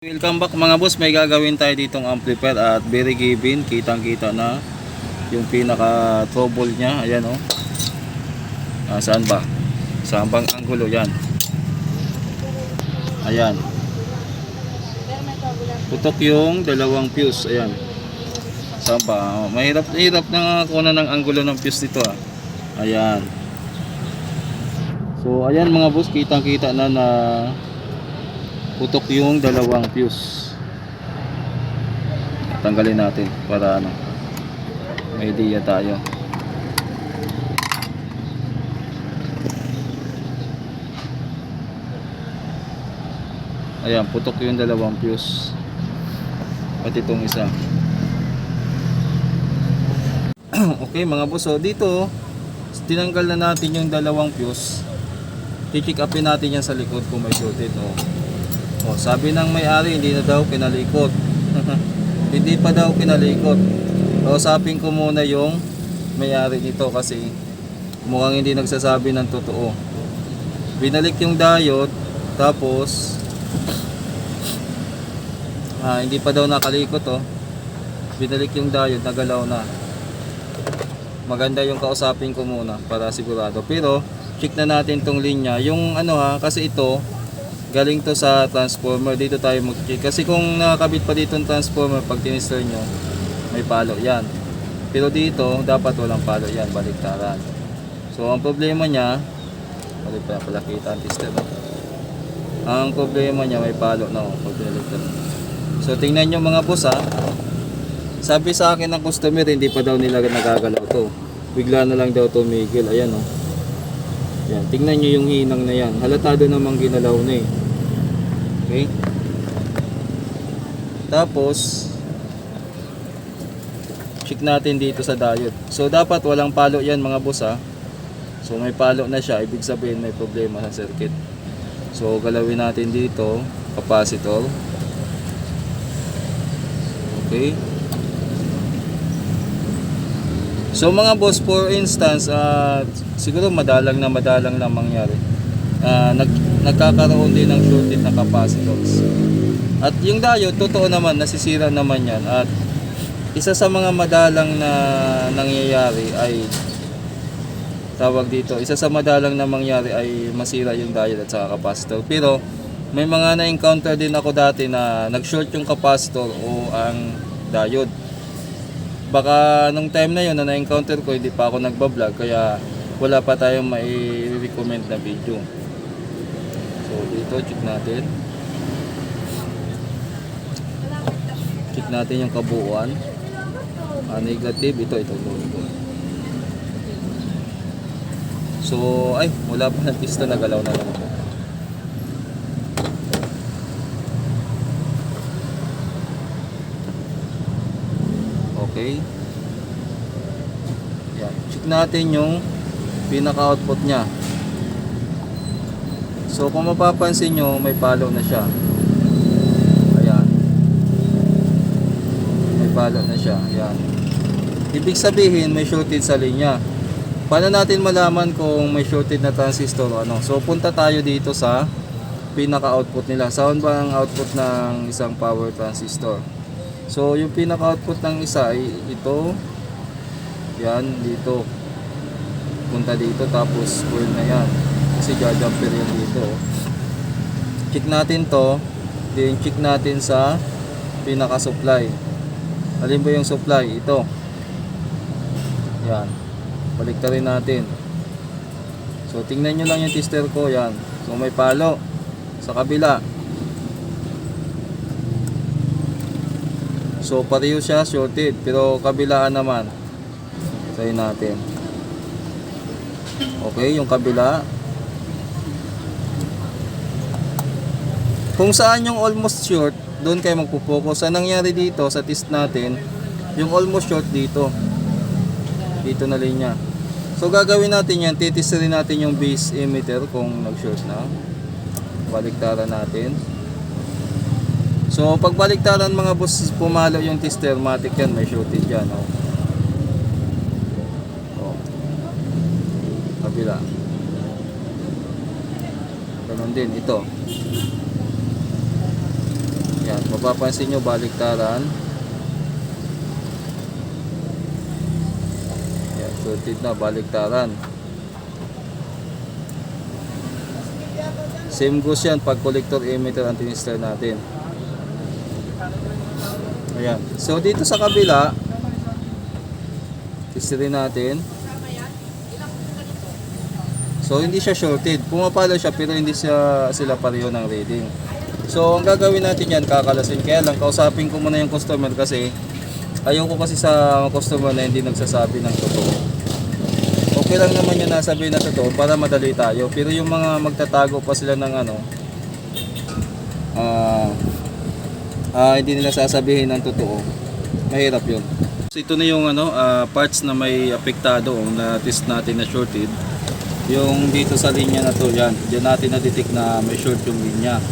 Welcome back mga boss, may gagawin tayo ditong amplifier at very given, kitang kita na yung pinaka trouble niya, ayan oh. Ah, saan ba? Saan bang anggulo yan? Ayan. Putok yung dalawang fuse, ayan. Saan ba? Mahirap, hirap na kuna ng anggulo ng fuse dito ah. Ayan. So ayan mga boss, kitang kita na na putok yung dalawang fuse. Tanggalin natin para ano may idea tayo. Ayan putok yung dalawang fuse. At itong isa. Okay mga boss so dito tinanggal na natin yung dalawang fuse. I-check upin natin yan sa likod kung may shorted oh. Oh, sabi ng may-ari hindi na daw kinalikot. hindi pa daw kinalikot. Kausapin ko muna yung may-ari nito kasi mukhang hindi nagsasabi ng totoo. Binalik yung diode tapos ah, hindi pa daw nakalikot oh. Binalik yung diode, nagalaw na. Maganda yung kausapin ko muna para sigurado. Pero check na natin tong linya. Yung ano ha, kasi ito galing to sa transformer dito tayo mag-check kasi kung nakakabit pa dito ng transformer pag tinister nyo may palo yan. Pero dito dapat walang palo yan baliktaran. So ang problema nya balik pa pala kita ang tester no? ang problema nya may palo no tiniligtan so tingnan nyo mga boss ha? Sabi sa akin ng customer hindi pa daw nila nagagalaw to. Bigla na lang daw tumigil. Ayan oh. Yan, tingnan nyo yung hinang na yan. Halatado namang ginalaw na eh. Okay? Tapos, check natin dito sa diode. So, dapat walang palo yan mga boss ha. So, may palo na siya. Ibig sabihin may problema sa circuit. So, galawin natin dito. Capacitor. Okay? So mga boss, for instance, ah, siguro madalang na madalang na mangyari. Ah, nag, nagkakaroon din ng shorted na capacitors. At yung diode, totoo naman, nasisira naman yan. At isa sa mga madalang na nangyayari ay tawag dito, isa sa madalang na mangyari ay masira yung diode at saka capacitor. Pero may mga na-encounter din ako dati na nag-short yung capacitor o ang diode baka nung time na yun na na-encounter ko hindi pa ako nagbablog kaya wala pa tayong mai-recommend na video dito check natin check natin yung kabuuan ah, negative ito ito ito, ito. so ay wala pa na pista nagalaw na lang Okay. Yan. Check natin yung pinaka-output niya. So kung mapapansin nyo, may palo na siya. Ayan. May palo na siya. Ayan. Ibig sabihin, may shorted sa linya. Paano natin malaman kung may shorted na transistor o ano? So punta tayo dito sa pinaka-output nila. Saan ba ang output ng isang power transistor? So, yung pinaka-output ng isa ay ito. Yan, dito. Punta dito, tapos coil na yan. Kasi jajumper yan dito. Check natin to. Then, check natin sa pinaka-supply. Alin ba yung supply? Ito. Yan. Baliktarin natin. So, tingnan nyo lang yung tester ko. Yan. So, may palo. Sa kabila. So pareho siya shorted pero kabilaan naman. Try natin. Okay, yung kabila. Kung saan yung almost short, doon kayo magpo-focus. Ang nangyari dito sa test natin, yung almost short dito. Dito na linya. So gagawin natin yan, titisterin natin yung base emitter kung nag-short na. Baliktaran natin. So pag baliktaran mga boss, pumalo yung tester, matic yan, may shorted yan. Oh. Oh. Kabila. Ganon din, ito. Yan, mapapansin nyo baliktaran. Yan, shorted na, baliktaran. Same goes yan pag collector emitter ang tinister natin. Ayan. So dito sa kabila, testerin natin. So hindi siya shorted. Pumapalo siya pero hindi siya sila pareho ng reading. So ang gagawin natin yan, kakalasin. Kaya lang, kausapin ko muna yung customer kasi ayaw ko kasi sa customer na hindi nagsasabi ng totoo. Okay lang naman yung nasabi na totoo para madali tayo. Pero yung mga magtatago pa sila ng ano, ah, ah, hindi nila sasabihin ng totoo, mahirap yun. So ito na yung ano, ah, parts na may apektado o na test natin na shorted. Yung dito sa linya na to, yan. Diyan natin na-detect na may short yung linya.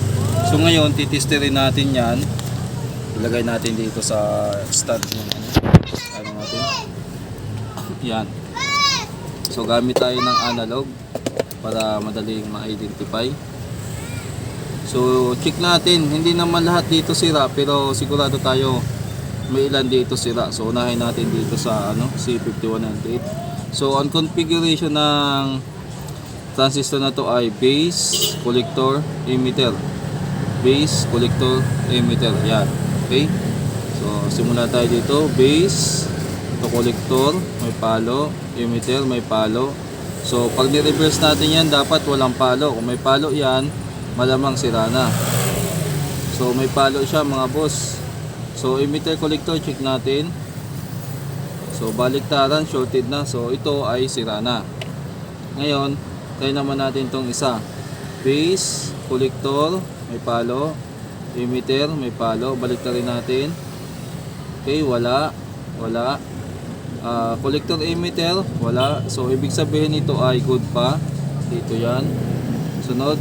So ngayon, titesterin natin yan. Ilagay natin dito sa stud ng ano, ano natin. Yan. So gamit tayo ng analog para madaling ma-identify. So check natin, hindi naman lahat dito sira pero sigurado tayo may ilan dito sira. So unahin natin dito sa ano, C5198. So ang configuration ng transistor na to ay base, collector, emitter. Base, collector, emitter. Yan. Okay? So simula tayo dito, base, to collector, may palo, emitter, may palo. So pag ni-reverse natin yan, dapat walang palo. Kung may palo yan, malamang sira na. So may palo siya mga boss. So emitter collector check natin. So baliktaran shorted na. So ito ay sira na. Ngayon, try naman natin tong isa. Base, collector, may palo. Emitter, may palo. Baliktarin natin. Okay, wala. Wala. Ah, collector emitter, wala. So ibig sabihin ito ay good pa. Dito 'yan. Sunod.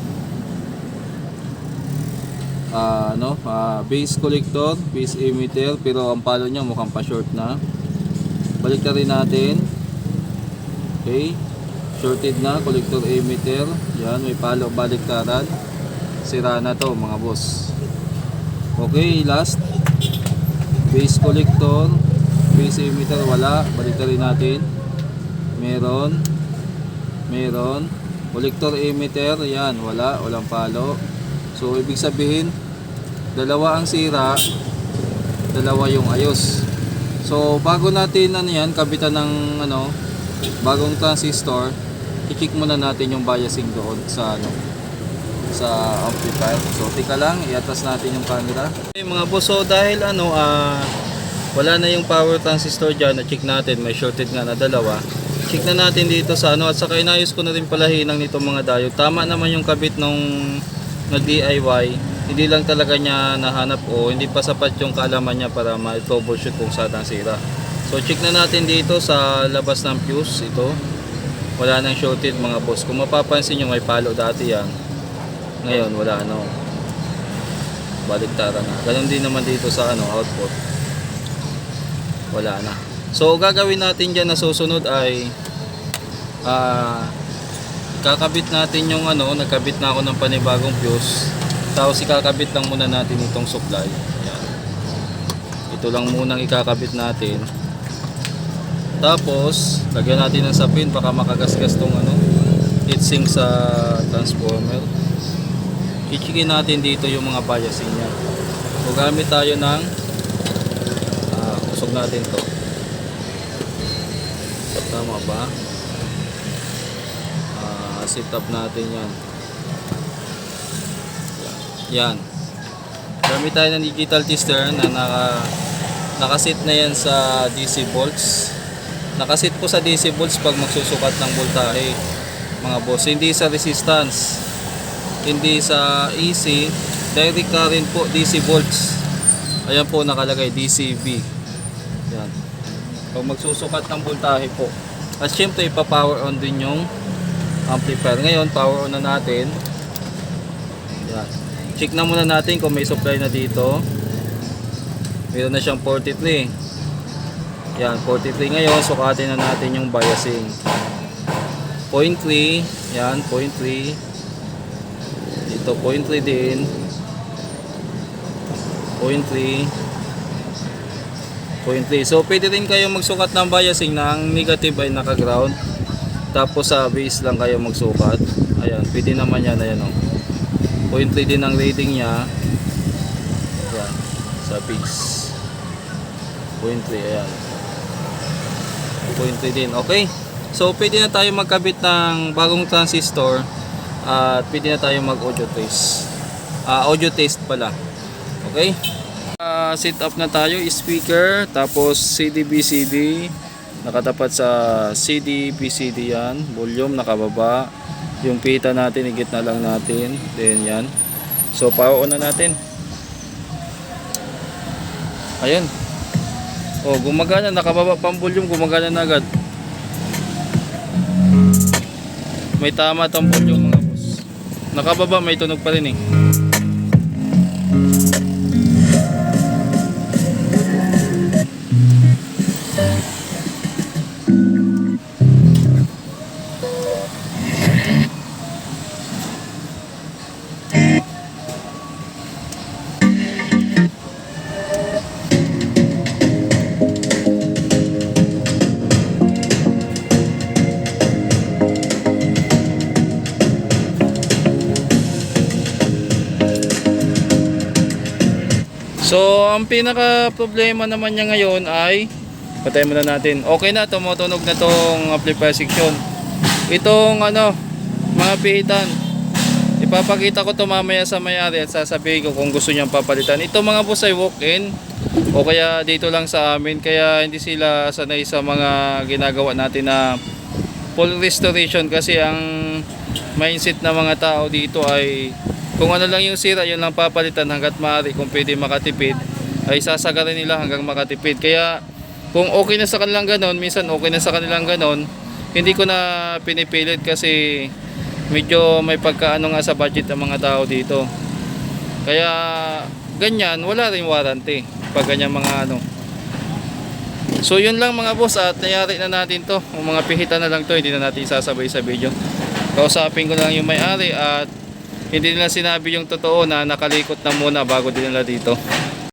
Ah, ano, ah, base collector, base emitter, pero ang palo niya mukhang pa-short na. Baliktarin natin. Okay. Shorted na, collector emitter. Yan, may palo baliktaran. Sira na to mga boss. Okay, last. Base collector, base emitter wala. Baliktarin natin. Meron. Meron. Collector emitter, yan, wala, walang palo. So ibig sabihin, dalawa ang sira, dalawa yung ayos. So bago natin ano yan, kabitan ng ano, bagong transistor, i-check muna natin yung biasing doon sa ano, sa amplifier. So tika lang, iatas natin yung camera. Okay, mga boss, so dahil ano, ah, wala na yung power transistor dyan, na-check natin, may shorted nga na dalawa. Check na natin dito sa ano, at saka inayos ko na rin pala hinang nitong mga diode. Tama naman yung kabit nung nag DIY, hindi lang talaga niya nahanap o hindi pa sapat yung kaalaman niya para ma-troubleshoot kung saan ang sira. So check na natin dito sa labas ng fuse ito. Wala nang shorted mga boss. Kung mapapansin nyo may palo dati yan. Ngayon wala ano. Baliktaran na. Ganon din naman dito sa ano output. Wala na. So gagawin natin dyan na susunod ay ah kakabit natin yung ano, nagkabit na ako ng panibagong fuse. Tapos ikakabit lang muna natin itong supply. Ayan. Ito lang munang ikakabit natin. Tapos, lagyan natin ng sapin baka makagasgas tong ano, heatsink sa transformer. Ichikin natin dito yung mga biasing niya. So gamit tayo ng ah, usog natin to. Tama ba? Ah, set up natin yan. Yan. Gamit tayo ng digital tester na naka nakasit na yan sa DC volts. Nakasit po sa DC volts pag magsusukat ng voltahe mga boss. Hindi sa resistance. Hindi sa AC. Direct current po DC volts. Ayan po nakalagay DCV. Yan. Pag magsusukat ng voltahe po. At syempre ipa-power on din yung amplifier. Ngayon, power on na natin. Yan. Check na muna natin kung may supply na dito. Meron na siyang 43. Yan, 43 ngayon. Sukatin na natin yung biasing. 0.3. Yan, 0.3. Dito, 0.3 din. 0.3 0.3 so pwede rin kayo magsukat ng biasing ang negative ay naka-ground. Tapos sa base lang kayo magsukat. Ayan pwede naman yan ayan o 0.3 din ang rating niya. Ayan sa base. 0.3 ayan. 0.3 din okay. So pwede na tayo magkabit ng bagong transistor at pwede na tayo mag audio test Ah, audio test pala. Okay? Ah, set up na tayo speaker tapos CD BCD nakatapat sa CD BCD yan. Volume nakababa. Yung pita natin igit na lang natin. Then yan. So power natin. Ayan. Oh gumagana. Nakababa pang volume. Gumagana na agad. May tama tong volume nakababa may tunog pa rin eh So, ang pinaka problema naman niya ngayon ay patay muna natin. Okay na, tumutunog na tong amplifier section. Itong ano, mga pihitan. Ipapakita ko to mamaya sa may-ari at sasabihin ko kung gusto niyang papalitan. Ito mga boss ay walk-in o kaya dito lang sa amin kaya hindi sila sanay sa mga ginagawa natin na full restoration kasi ang mindset ng mga tao dito ay kung ano lang yung sira yun lang papalitan hanggat maaari kung pwede makatipid ay sasagarin nila hanggang makatipid kaya kung okay na sa kanilang ganon minsan okay na sa kanilang ganon hindi ko na pinipilit kasi medyo may pagkaano nga sa budget ng mga tao dito kaya ganyan wala rin warranty pag ganyan mga ano So yun lang mga boss at nayari na natin to. Ang mga pihitan na lang to, hindi na natin sasabay sa video. Kausapin ko na lang yung may-ari at hindi nila sinabi yung totoo na nakalikot na muna bago din nila dito.